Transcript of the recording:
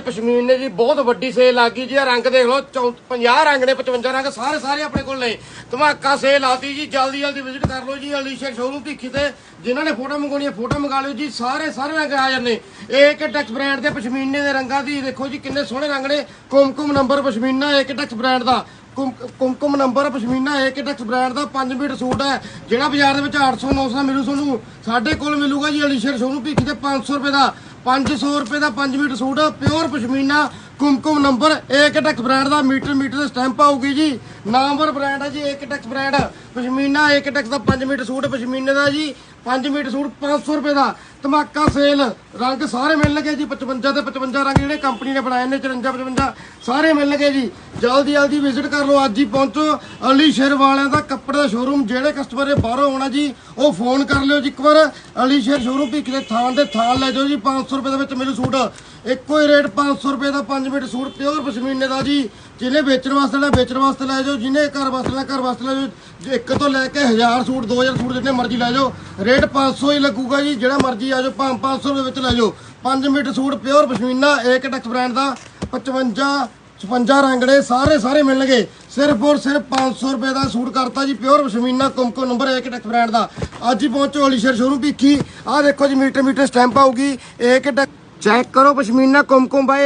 ਪਸ਼ਮੀਨੇ ਦੀ ਬਹੁਤ ਵੱਡੀ ਸੇਲ ਆ ਗਈ ਜੀ, ਆਹ ਰੰਗ ਦੇਖ ਲਓ, ਚੌਂ- 50 ਰੰਗ ਨੇ 55 ਰੰਗ, ਸਾਰੇ ਸਾਰੇ ਆਪਣੇ ਕੋਲ ਨੇ। ਧਮਾਕਾ ਸੇਲ ਆਤੀ ਜੀ, ਜਲਦੀ ਜਲਦੀ ਵਿਜ਼ਿਟ ਕਰ ਲਓ ਜੀ ਅਲੀਸ਼ਰ ਸ਼ੋਰੂਮ ਭੀਖੀ ਤੇ, ਜਿਨ੍ਹਾਂ ਨੇ ਫੋਟੋ ਮੰਗਵਾਉਣੀ ਹੈ ਫੋਟੋ ਮੰਗਾ ਲਿਓ ਜੀ, ਸਾਰੇ ਸਾਰੇ ਰੰਗ ਹਾਜ਼ਰ ਨੇ ਇੱਕ ਟੈਕਸ ਬ੍ਰਾਂਡ ਦੇ ਪਸ਼ਮੀਨੇ ਦੇ ਰੰਗਾਂ ਦੀ, ਦੇਖੋ ਜੀ, ਕਿੰਨੇ ਸੋਹਣੇ ਰੰਗ ਨੇ। ਕੁਮਕੁਮ ਨੰਬਰ ਪਸ਼ਮੀਨਾ, ਇੱਕ ਟੈਕਸ ਬ੍ਰਾਂਡ ਦਾ। Kumkum number pashmina AK Tex brand ਦਾ 5 ਮੀਟਰ ਸੂਟ ਹੈ, ਜਿਹੜਾ ਬਾਜ਼ਾਰ ਦੇ ਵਿੱਚ 800 900 ਮਿਲੂ ਤੁਹਾਨੂੰ। ਸਾਡੇ ਕੋਲ ਮਿਲੂਗਾ ਜੀ ਅਲੀਸ਼ਰ ਸ਼ੋਰੂਮ ਭੀਖੀ ਤੇ 500 ਰੁਪਏ ਦਾ। 500 ਰੁਪਏ ਦਾ 5 metre suit pure pashmina Kumkum number ਏਕ ਟੈਕਸ ਬ੍ਰਾਂਡ ਦਾ ਮੀਟਰ ਮੀਟਰ ਸਟੈਂਪ ਆਊਗੀ ਜੀ। ਨਾਮਵਰ ਬ੍ਰਾਂਡ ਹੈ ਜੀ ਏਕ ਟੈਕਸ ਬ੍ਰਾਂਡ। ਪਸ਼ਮੀਨਾ ਏਕ ਟੈਕਸ ਦਾ 5 ਮੀਟਰ ਸੂਟ, ਪਸ਼ਮੀਨੇ ਦਾ ਜੀ 5 ਮੀਟਰ ਸੂਟ 500 ਰੁਪਏ ਦਾ। ਧਮਾਕਾ ਸੇਲ, ਰੰਗ ਸਾਰੇ ਮਿਲਣਗੇ ਜੀ 55 ਤੇ 55 ਰੰਗ ਜਿਹੜੇ ਕੰਪਨੀ ਨੇ ਬਣਾਏ ਨੇ 54 55 ਸਾਰੇ ਮਿਲਣਗੇ ਜੀ। ਜਲਦੀ ਜਲਦੀ ਵਿਜ਼ਿਟ ਕਰ ਲਓ, ਅੱਜ ਹੀ ਪਹੁੰਚੋ। ਅਲੀ ਸ਼ੇਰ ਵਾਲਿਆਂ ਦਾ ਕੱਪੜੇ ਦਾ ਸ਼ੋਰੂਮ ਜਿਹੜੇ ਕਸਟਮਰ ਨੇ ਬਾਹਰੋਂ ਆਉਣਾ ਜੀ, ਉਹ ਫੋਨ ਕਰ ਲਿਓ ਜੀ ਇੱਕ ਵਾਰ। ਅਲੀ ਸ਼ੇਰ ਸ਼ੋਰੂਮ ਭੀਖ ਦੇ ਥਾਂ ਦੇ ਥਾਂ ਲੈ ਜਾਓ ਜੀ 500 ਰੁਪਏ ਦੇ ਵਿੱਚ ਮਿਲੂ ਸੂਟ। ਇੱਕੋ ਹੀ ਰੇਟ 500 ਰੁਪਏ ਦਾ 5 ਮੀਟਰ ਸੂਟ ਪਿਓਰ ਪਸ਼ਮੀਨੇ ਦਾ ਜੀ। ਜਿਹਨੇ ਵੇਚਣ ਵਾਸਤੇ ਲੈਣਾ, ਵੇਚਣ ਵਾਸਤੇ ਲੈ ਜਾਓ। ਜਿਹਨੇ ਘਰ ਵਾਸਤੇ ਲੈਣਾ, ਘਰ ਵਾਸਤੇ ਲੈ ਜਾਓ। ਇੱਕ ਤੋਂ ਲੈ ਕੇ 1000 ਸੂਟ 2000 ਸੂਟ ਜਿੰਨੇ ਮਰਜ਼ੀ ਲੈ ਜਾਓ, ਰੇਟ 500 ਹੀ ਲੱਗੂਗਾ ਜੀ। ਜਿਹੜਾ ਮਰਜ਼ੀ ਆ ਜਾਓ 500 ਦੇ ਵਿੱਚ ਲੈ ਜਾਓ। 5 ਮੀਟਰ ਸੂਟ ਪਿਓਰ ਪਸ਼ਮੀਨਾ ਏਕ ਟੈਕਸ ਬ੍ਰਾਂਡ ਦਾ 55 56 ਰੰਗੜੇ ਸਾਰੇ ਸਾਰੇ ਮਿਲਣਗੇ। ਸਿਰਫ ਔਰ ਸਿਰਫ 500 ਰੁਪਏ ਦਾ ਸੂਟ ਕਰਤਾ ਜੀ pure pashmina Kumkum number 1 Tex brand ਦਾ। ਅੱਜ ਹੀ ਪਹੁੰਚੋ ਅਲੀਸ਼ਰ ਸ਼ੋਰੂਮ ਭੀਖੀ। ਆਹ ਦੇਖੋ ਜੀ, ਮੀਟਰ ਮੀਟਰ ਸਟੈਂਪ ਆਊਗੀ। ਏਕ ਟੈਕ ਚੈੱਕ ਕਰੋ ਪਸ਼ਮੀਨਾ ਕੁਮਕੁਮ ਬਾਈ